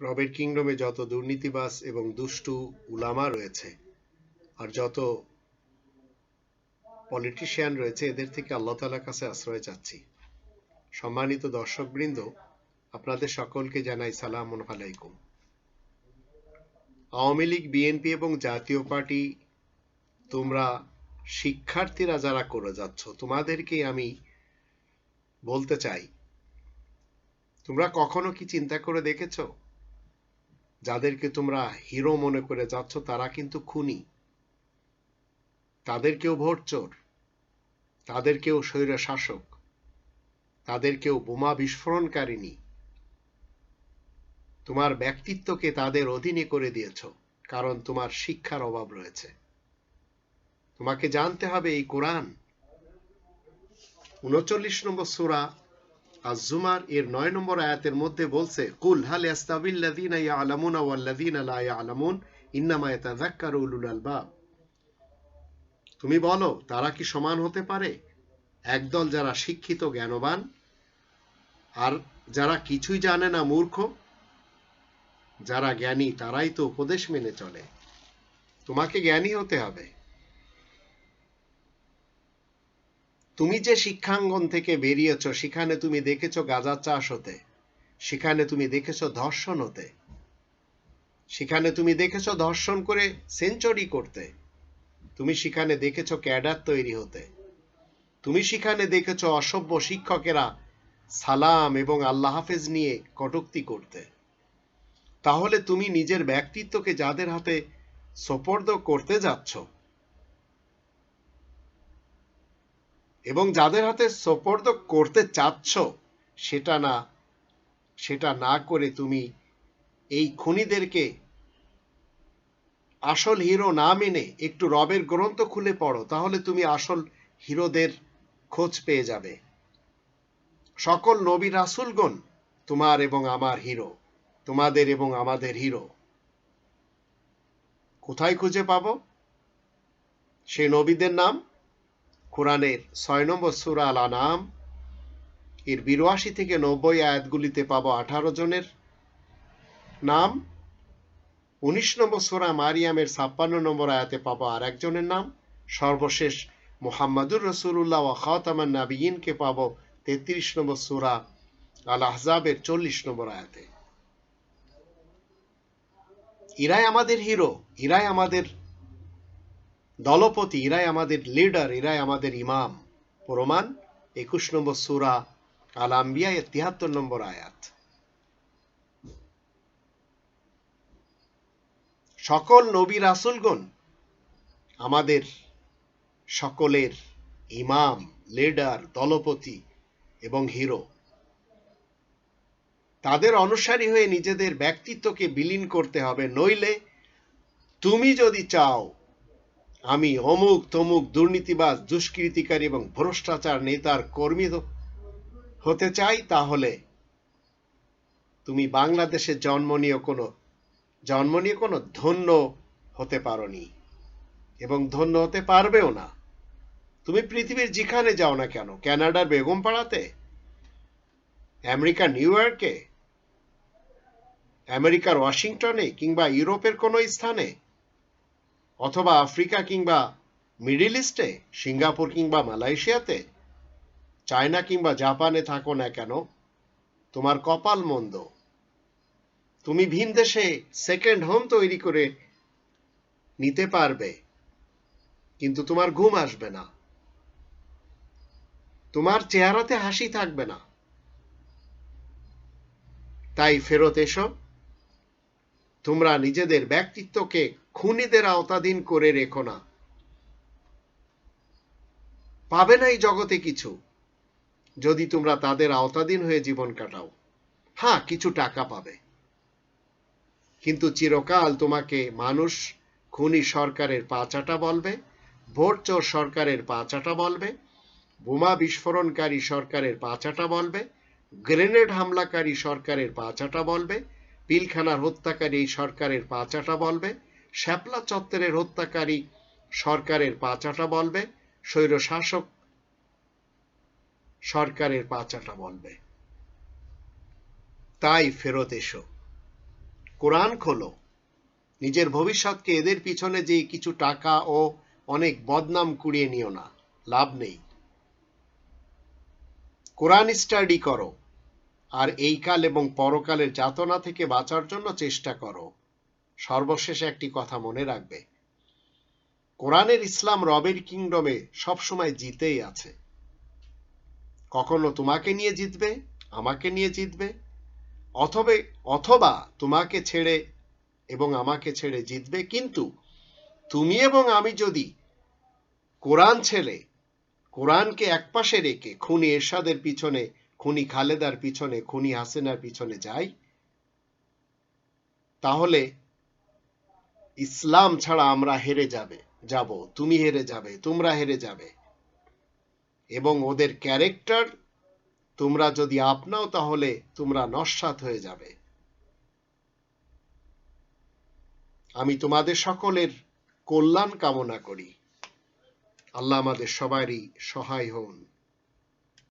রবের কিংডমে যত দুর্নীতিবাস এবং দুষ্টু উলামা রয়েছে, আর যত পলিটিশিয়ান রয়েছে, এদের থেকে আল্লাহ তালার কাছে আশ্রয় চাচ্ছি। সম্মানিত দর্শকবৃন্দ, আপনাদের সকলকে জানাই সালাম আলাইকুম। আওয়ামী লীগ, বিএনপি এবং জাতীয় পার্টি, তোমরা শিক্ষার্থীরা যারা করে যাচ্ছ, তোমাদেরকে আমি বলতে চাই, তোমরা কখনো কি চিন্তা করে দেখেছ? যাদেরকে তোমরা হিরো মনে করে যাচ্ছ, তারা কিন্তু খুনি। তাদের কেউ ভোট চোর তাদের কেউ স্বৈর শাসক তাদের কেউ বোমা বিস্ফোরণকারিনী তোমার ব্যক্তিত্বকে তাদের অধীনে করে দিয়েছ, কারণ তোমার শিক্ষার অভাব রয়েছে। তোমাকে জানতে হবে এই কোরআন। উনচল্লিশ নম্বর সুরা আজুমার এর নয় নম্বর আয়াতের মধ্যে বলছে, কুল হাল ইয়াস্তাবিল্লাযীনা ইয়ালামুনা ওয়াল্লাযীনা লা ইয়ালামুন, ইন্নামা ইয়াতাযাক্কারু উলুল আলবাব। তুমি বলো, তারা কি সমান হতে পারে? একদল যারা শিক্ষিত, জ্ঞানবান, আর যারা কিছুই জানে না, মূর্খ, যারা জ্ঞানী, তারাই তো উপদেশ মেনে চলে। তোমাকে জ্ঞানী হতে হবে। তুমি যে শিক্ষাঙ্গন থেকে বেরিয়েছ, সেখানে তুমি দেখেছ গাঁজা চাষ হতে, সেখানে তুমি দেখেছ ধর্ষণ হতে, সেখানে তুমি দেখেছ ধর্ষণ করে সেঞ্চুরি করতে, তুমি সেখানে দেখেছ ক্যাডার তৈরি হতে, তুমি সেখানে দেখেছ অসভ্য শিক্ষকেরা সালাম এবং আল্লাহ হাফেজ নিয়ে কটুক্তি করতে। তাহলে তুমি নিজের ব্যক্তিত্বকে যাদের হাতে সোপর্দ করতে যাচ্ছ এবং যাদের হাতে সোপর্দ করতে চাচ্ছ, সেটা না সেটা না করে তুমি এই খুনিদেরকে আসল হিরো না মেনে একটু রবের গ্রন্থ খুলে পড়ো, তাহলে তুমি আসল হিরোদের খোঁজ পেয়ে যাবে। সকল নবী রাসুলগণ তোমার এবং আমার হিরো, তোমাদের এবং আমাদের হিরো। কোথায় খুঁজে পাব? সেই নবীদের নাম? কোরআনের ছয় নম্বর সুরা আল আনাম এর বিরাশি থেকে নব্বই আয়াতগুলিতে পাব আঠারো জনের নাম। উনিশ নম্বর সুরা মারিয়ামের ছাপ্পান্ন নম্বর আয়াতে পাবো আর একজনের নাম। সর্বশেষ মোহাম্মদুর রসুল্লাহ ও খাতামান নাবিয়িনকে পাব তেত্রিশ নম্বর সুরা আল আহজাবের চল্লিশ নম্বর আয়াতে। ইরাই আমাদের হিরো ইরাই আমাদের দলপতি, ইরাই আমাদের লিডার ইরাই আমাদের ইমাম প্রমাণ, একুশ নম্বর সুরা আল আম্বিয়া এর তিয়াত্তর নম্বর আয়াত। সকল নবী রাসুলগণ, আমাদের সকলের ইমাম লিডার দলপতি এবং হিরো তাদের অনুসারী হয়ে নিজেদের ব্যক্তিত্বকে বিলীন করতে হবে। নইলে তুমি যদি চাও আমি অমুক তমুক দুর্নীতিবাজ, দুষ্কৃতিকারী এবং ভ্রষ্টাচার নেতার কর্মী হতে চাই, তাহলে তুমি বাংলাদেশে জন্ম নিয়ে কোনো, জন্ম নিয়ে কোনো ধন্য হতে পারোনি। এবং ধন্য হতে পারবেও না। তুমি পৃথিবীর যেখানে যাও না কেন? ক্যানাডার বেগম পাড়াতে আমেরিকা, নিউ ইয়র্কে? আমেরিকার ওয়াশিংটনে? কিংবা ইউরোপের কোনো স্থানে? অথবা আফ্রিকা কিংবা মিডিল ইস্টে, সিঙ্গাপুর কিংবা মালয়েশিয়াতে, চায়না কিংবা জাপানে থাকো না কেন, তোমার কপাল মন্দ। তুমি ভিন দেশে সেকেন্ড হোম তৈরি করে নিতে পারবে, কিন্তু তোমার ঘুম আসবে না। তোমার চেহারাতে হাসি থাকবে না। তাই ফেরত এসো। তোমরা নিজেদের ব্যক্তিত্বকে খুনিদের আওতাধীন করে রেখো না। পাবে না এই জগতে কিছু, যদি তোমরা তাদের আওতাধীন হয়ে জীবন কাটাও। হ্যাঁ কিছু টাকা পাবে। কিন্তু চিরকাল তোমাকে মানুষ খুনি সরকারের পাচাটা বলবে ভোট চোর সরকারের পাচাটা বলবে, বোমা বিস্ফোরণকারী সরকারের পাচাটা বলবে, গ্রেনেড হামলাকারী সরকারের পাচাটা বলবে, পিলখানার হত্যাকারী এই সরকারের পাচাটা বলবে শ্যাপলা চত্বরের হত্যাকারী সরকারের পাচাটা বলবে, স্বৈর শাসক সরকারের পাচাটা বলবে। তাই ফেরত এসো। কোরআন খোলো। নিজের ভবিষ্যৎকে এদের পিছনে যে কিছু টাকা ও অনেক বদনাম কুড়িয়ে নিও না, লাভ নেই। কোরআন স্টাডি করো, আর এই কাল এবং পরকালের যাতনা থেকে বাঁচার জন্য চেষ্টা করো। সর্বশেষে একটি কথা মনে রাখবে। কোরআনের ইসলাম রবের কিংডমে সবসময় জিতেই আছে। কখনো তোমাকে নিয়ে জিতবে, আমাকে নিয়ে জিতবে, অথবা অথবা তোমাকে ছেড়ে এবং আমাকে ছেড়ে জিতবে, কিন্তু তুমি এবং আমি যদি কোরআন ছেড়ে, কোরআনকে একপাশে রেখে খুনি এরশাদের পিছনে, খুনি খালেদার পিছনে, খুনি হাসিনার পিছনে যাই, তাহলে ইসলাম ছাড়া আমরা হেরে যাবে, যাব। তুমি হেরে যাবে, তোমরা হেরে যাবে। এবং ওদের ক্যারেক্টার তোমরা যদি আপনাও তাহলে তোমরা নস্বাত হয়ে যাবে। আমি তোমাদের সকলের কল্যাণ কামনা করি। আল্লাহ আমাদের সবারই সহায় হন।